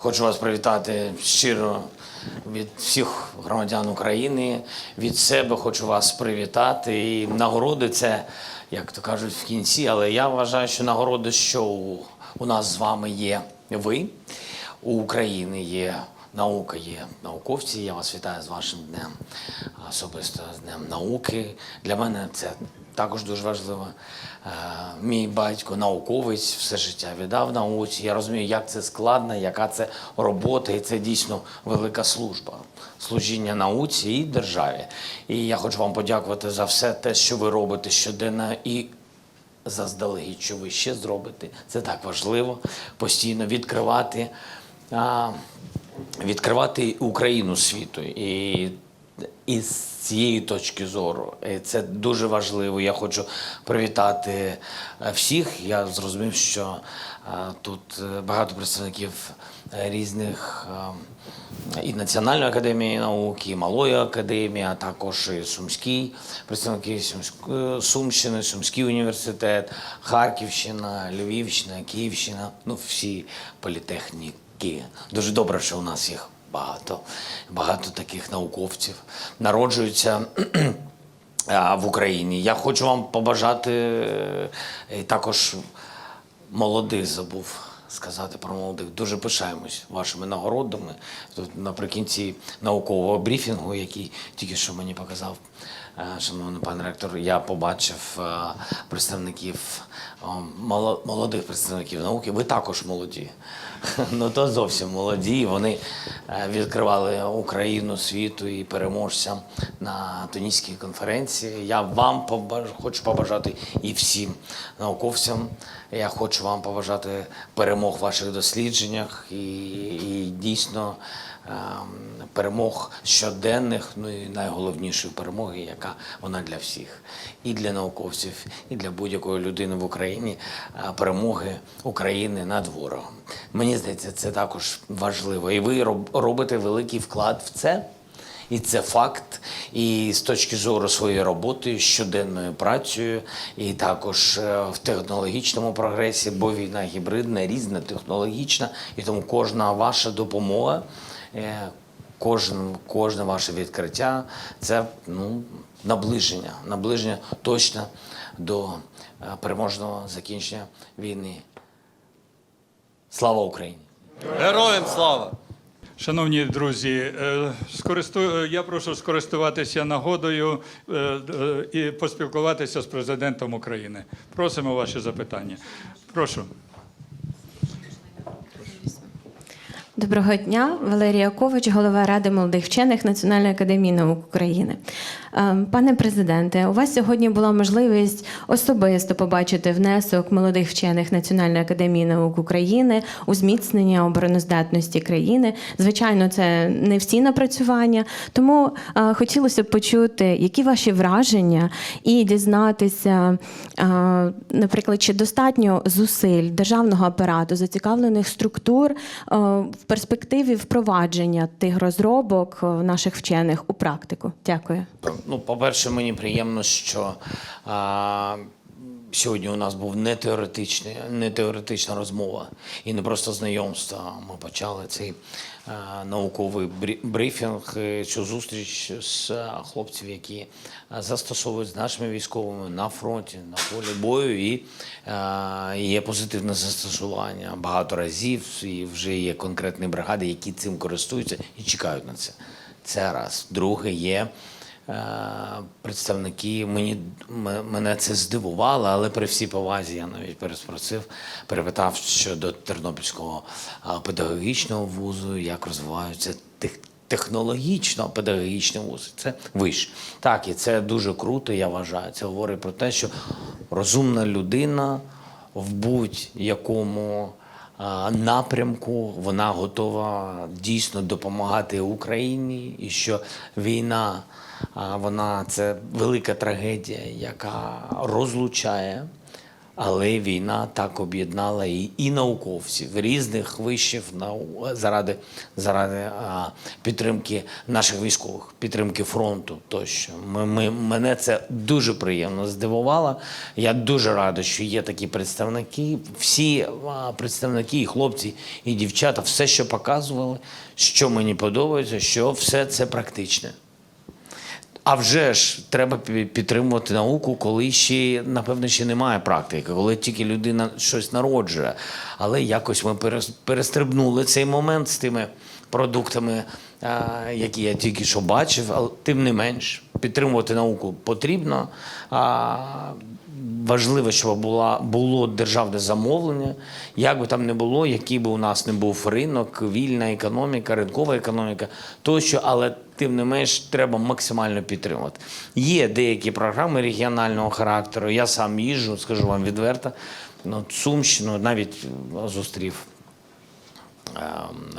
Хочу вас привітати щиро від всіх громадян України. Від себе хочу вас привітати. І нагороди це, як то кажуть, в кінці. Але я вважаю, що нагороди, що у, нас з вами є ви, у України є наука, є науковці. Я вас вітаю з вашим днем, особисто з Днем науки. Для мене це також дуже важливо. Е, Мій батько науковець, все життя віддав науці. Я розумію, як це складно, яка це робота, і це дійсно велика служба. Служіння науці і державі. І я хочу вам подякувати за все те, що ви робите щоденно і заздалегідь, що ви ще зробите. Це так важливо постійно відкривати, а, відкривати Україну світу. І, і з цієї точки зору це дуже важливо. Я хочу привітати е, всіх. Я зрозумів, що е, тут е, багато представників різних. і Національної академії науки, і Малої академії, а також і Сумський, представники Сумщини, Сумський університет, Харківщина, Львівщина, Київщина, ну всі політехніки. Дуже добре, що у нас їх багато, багато таких науковців народжуються. В Україні я хочу вам побажати е, також молодих забув сказати про молодих. Дуже пишаємось вашими нагородами. Тут наприкінці наукового брифінгу, який тільки що мені показав шановний пан ректор, я побачив е, представників е, молодих представників науки. Ви також молоді. Ну то зовсім молоді. Вони е, відкривали Україну світу і переможцям на Туніській конференції. Я вам хочу побажати і всім науковцям. Я хочу вам побажати перемог в ваших дослідженнях і, і дійсно перемог щоденних, ну і найголовнішої перемоги, яка вона для всіх, і для науковців, і для будь-якої людини в Україні е, перемоги України над ворогом. Мені здається, це також важливо. І ви робите великий вклад в це. І це факт. І з точки зору своєї роботи, щоденною працею, і також е, в технологічному прогресі, бо війна гібридна, різна, технологічна, і тому кожна ваша допомога, кожен, кожне ваше відкриття це ну, наближення, наближення точно до е, переможного закінчення війни. Слава Україні! Героям слава! Шановні друзі, е, я прошу скористуватися нагодою е, е, і поспілкуватися з президентом України. Просимо ваші запитання. Прошу. Доброго дня, Валерія Ковач, голова Ради молодих вчених Національної академії наук України. Ем, Пане президенте, у вас сьогодні була можливість особисто побачити внесок молодих вчених Національної академії наук України у зміцнення обороноздатності країни. Звичайно, це не всі напрацювання, тому е, хотілося б почути, які ваші враження, і дізнатися, е, наприклад, чи достатньо зусиль державного апарату, зацікавлених структур е, в перспективі впровадження тих розробок е, наших вчених у практику. Дякую. Ну, по-перше, мені приємно, що а, сьогодні у нас був не теоретичний, не теоретична розмова і не просто знайомство. Ми почали цей а, науковий брифінг, е, цю зустріч з а, хлопців, які застосовують з нашими військовими на фронті, на полі бою, і є позитивне застосування багато разів, і вже є конкретні бригади, які цим користуються і чекають на це. Це раз. Друге є. Е, представники. Мені мене це здивувало, але при всій повазі я навіть переспросив, перепитав щодо Тернопільського педагогічного вузу, як розвиваються тех- технологічно педагогічні вузи. Це виш. Так, і це дуже круто, я вважаю. Це говорить про те, що розумна людина в будь-якому напрямку вона готова дійсно допомагати Україні, і що війна вона це велика трагедія, яка розлучає Але війна так об'єднала і, і науковців різних вишів нау- заради, заради а, підтримки наших військових, підтримки фронту. Тощо ми, ми, мене це дуже приємно здивувало. Я дуже радий, що є такі представники. Всі а, представники, і хлопці, і дівчата, все, що показували, що мені подобається, що все це практичне. А вже ж треба підтримувати науку, коли ще, напевно, ще немає практики, коли тільки людина щось народжує. Але якось ми перестрибнули цей момент з тими продуктами, які я тільки що бачив, але тим не менш, підтримувати науку потрібно. Важливо, щоб була, було державне замовлення. Як би там не було, який би у нас не був ринок, вільна економіка, ринкова економіка, тощо, але тим не менш треба максимально підтримувати. Є деякі програми регіонального характеру. Я сам їжджу, скажу вам відверто. Ну, Сумщину навіть е, зустрів е,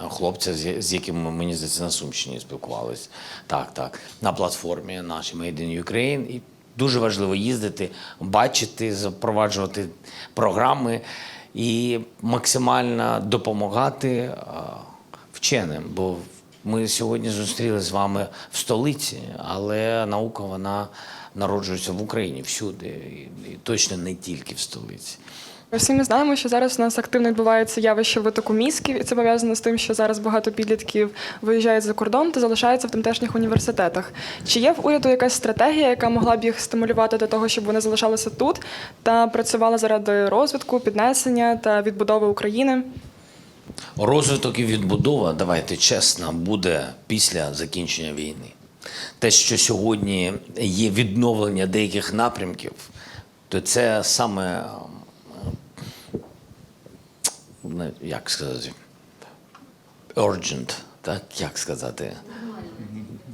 хлопця, з з яким ми, мені здається, на Сумщині спілкувалися. Так, так, на платформі нашій Made in Ukraine. Дуже важливо їздити, бачити, запроваджувати програми і максимально допомагати е, вченим. Бо ми сьогодні зустріли з вами в столиці, але наука вона народжується в Україні всюди, і точно не тільки в столиці. Всі ми знаємо, що зараз у нас активно відбувається явище витоку мізків, і це пов'язано з тим, що зараз багато підлітків виїжджають за кордон та залишаються в тамтешніх університетах. Чи є в уряду якась стратегія, яка могла б їх стимулювати до того, щоб вони залишалися тут та працювали заради розвитку, піднесення та відбудови України? Розвиток і відбудова, давайте чесно, буде після закінчення війни. Те, що сьогодні є відновлення деяких напрямків, то це саме, як сказати, urgent, так як сказати?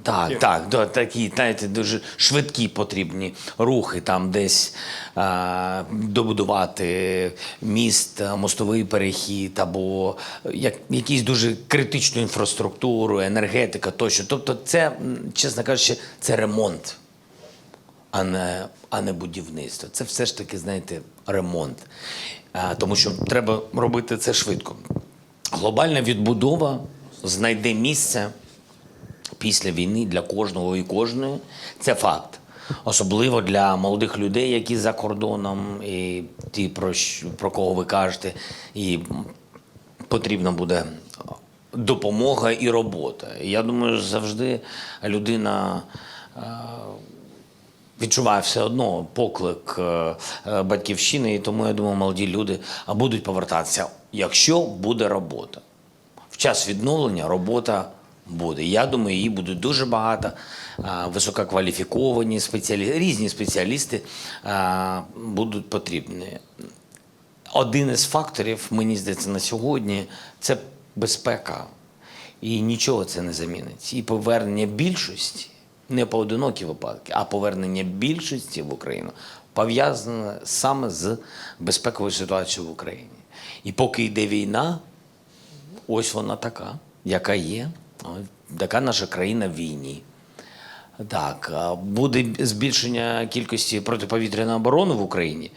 Так, так, да, такі, знаєте, дуже швидкі потрібні рухи, там десь а, добудувати міст, мостовий перехід або як, якісь дуже критичну інфраструктуру, енергетика тощо. Тобто, це, чесно кажучи, це ремонт, а не, а не будівництво. Це все ж таки, знаєте, ремонт. А, тому що треба робити це швидко. Глобальна відбудова знайде місце після війни для кожного і кожної. Це факт. Особливо для молодих людей, які за кордоном, і ті, про, про кого ви кажете, і потрібна буде допомога і робота. Я думаю, завжди людина. Е, відчуває все одно поклик е, е, батьківщини, і тому я думаю, молоді люди будуть повертатися, якщо буде робота. В час відновлення робота буде. Я думаю, її буде дуже багато. Висококваліфіковані спеціалісти, різні спеціалісти будуть потрібні. Один із факторів, мені здається, на сьогодні це безпека. І нічого це не замінить. І повернення більшості, не поодинокі випадки, а повернення більшості в Україну пов'язане саме з безпековою ситуацією в Україні. І поки йде війна, ось вона така, яка є. Така наша країна в війні. Так, буде збільшення кількості протиповітряної оборони в Україні.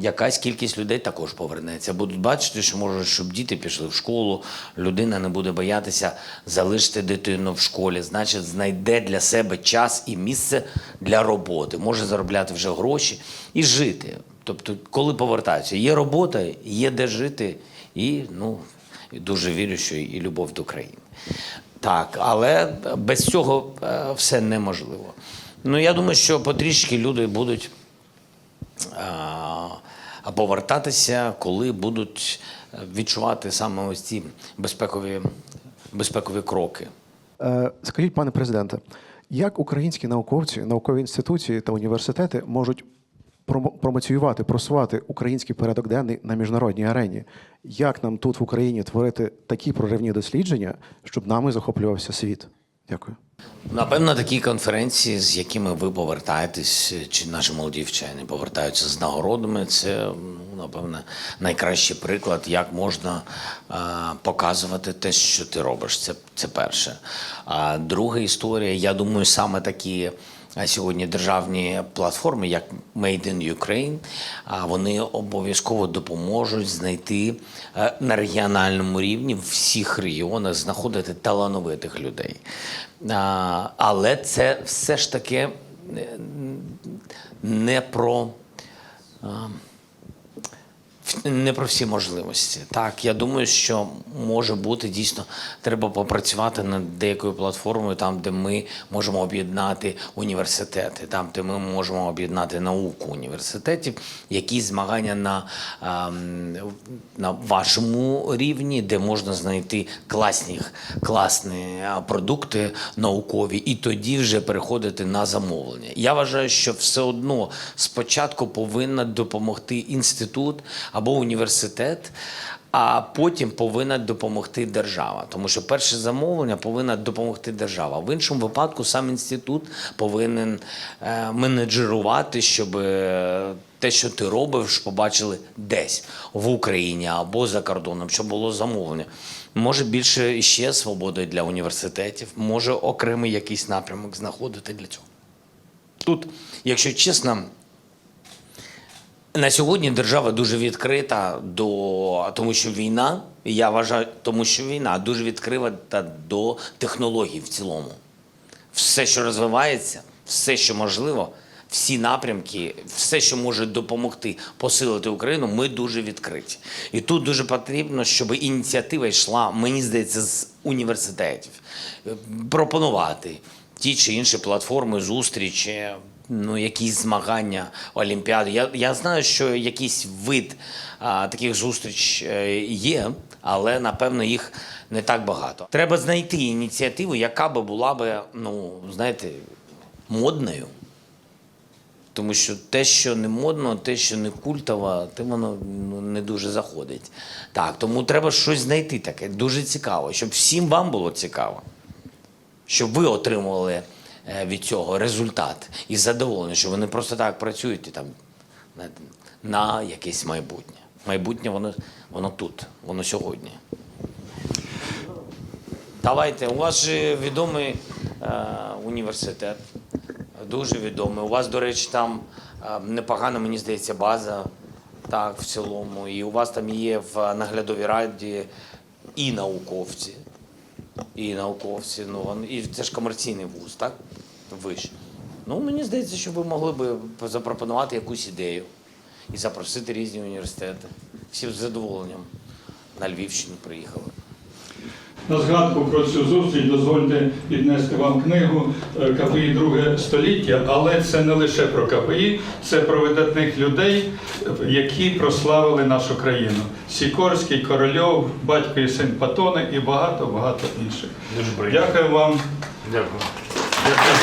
Якась кількість людей також повернеться. Будуть бачити, що може, щоб діти пішли в школу, людина не буде боятися залишити дитину в школі. Значить, знайде для себе час і місце для роботи, може заробляти вже гроші і жити. Тобто, коли повертаються, є робота, є де жити, і ну дуже вірю, що і любов до країни. Так, але без цього е, все неможливо. Ну, я думаю, що потрішки люди будуть а, повертатися, коли будуть е, відчувати саме ось ці безпекові, безпекові кроки. Е, Скажіть, пане президенте, як українські науковці, наукові інституції та університети можуть промо- промоціювати, просувати український порядок денний на міжнародній арені? Як нам тут в Україні творити такі проривні дослідження, щоб нами захоплювався світ? Дякую. Напевно, такі конференції, з якими ви повертаєтесь, чи наші молоді вчені повертаються з нагородами, це ну, напевно найкращий приклад, як можна е, показувати те, що ти робиш. Це, це перше. А друга історія, я думаю, саме такі сьогодні державні платформи, як Made in Ukraine, вони обов'язково допоможуть знайти е, на регіональному рівні в всіх регіонах знаходити талановитих людей. Але це все ж таки е, не про. Не про всі можливості. Так, я думаю, що може бути дійсно треба попрацювати над деякою платформою, там, де ми можемо об'єднати університети, там, де ми можемо об'єднати науку університетів, якісь змагання на, ем, на вашому рівні, де можна знайти класні, класні продукти наукові, і тоді вже переходити на замовлення. Я вважаю, що все одно спочатку повинна допомогти інститут або університет. А потім повинна допомогти держава, тому що перше замовлення повинна допомогти держава. В іншому випадку сам інститут повинен е, менеджерувати, щоб е, те, що ти робиш, побачили десь в Україні або за кордоном, щоб було замовлення. Може більше ще свободи для університетів, може окремий якийсь напрямок знаходити для цього. Тут, якщо чесно, на сьогодні держава дуже відкрита до тому, що війна, я вважаю, тому що війна дуже відкрита до технологій в цілому. Все, що розвивається, все, що можливо, всі напрямки, все, що може допомогти посилити Україну, ми дуже відкриті. І тут дуже потрібно, щоб ініціатива йшла, мені здається, з університетів. Пропонувати ті чи інші платформи, зустрічі, ну, якісь змагання, олімпіади. Я, я знаю, що якийсь вид а, таких зустріч е, є, але напевно їх не так багато. Треба знайти ініціативу, яка би була би, ну, знаєте, модною. Тому що те, що не модно, те, що не культово, те воно ну, не дуже заходить. Так, тому треба щось знайти таке, дуже цікаво, щоб всім вам було цікаво щоб ви отримували е, від цього результат і задоволення, що ви не просто так працюєте там на якесь майбутнє. Майбутнє воно, воно тут, воно сьогодні. Давайте, у вас же відомий е, університет, дуже відомий. У вас, до речі, там е, непогана, мені здається, база так, в цілому. І у вас там є в наглядовій раді і науковці. І науковці, ну і це ж комерційний вуз, так? Виш. Ну, мені здається, що ви могли би запропонувати якусь ідею і запросити різні університети. Всі з задоволенням на Львівщину приїхали. На згадку про цю зустріч дозвольте піднести вам книгу е, КПІ Друге століття, але це не лише про КПІ, це про видатних людей, е, які прославили нашу країну. Сікорський, Корольов, батько і син Патони і багато-багато інших. Дуже приємно. Дякую вам. Дякую. Дякую.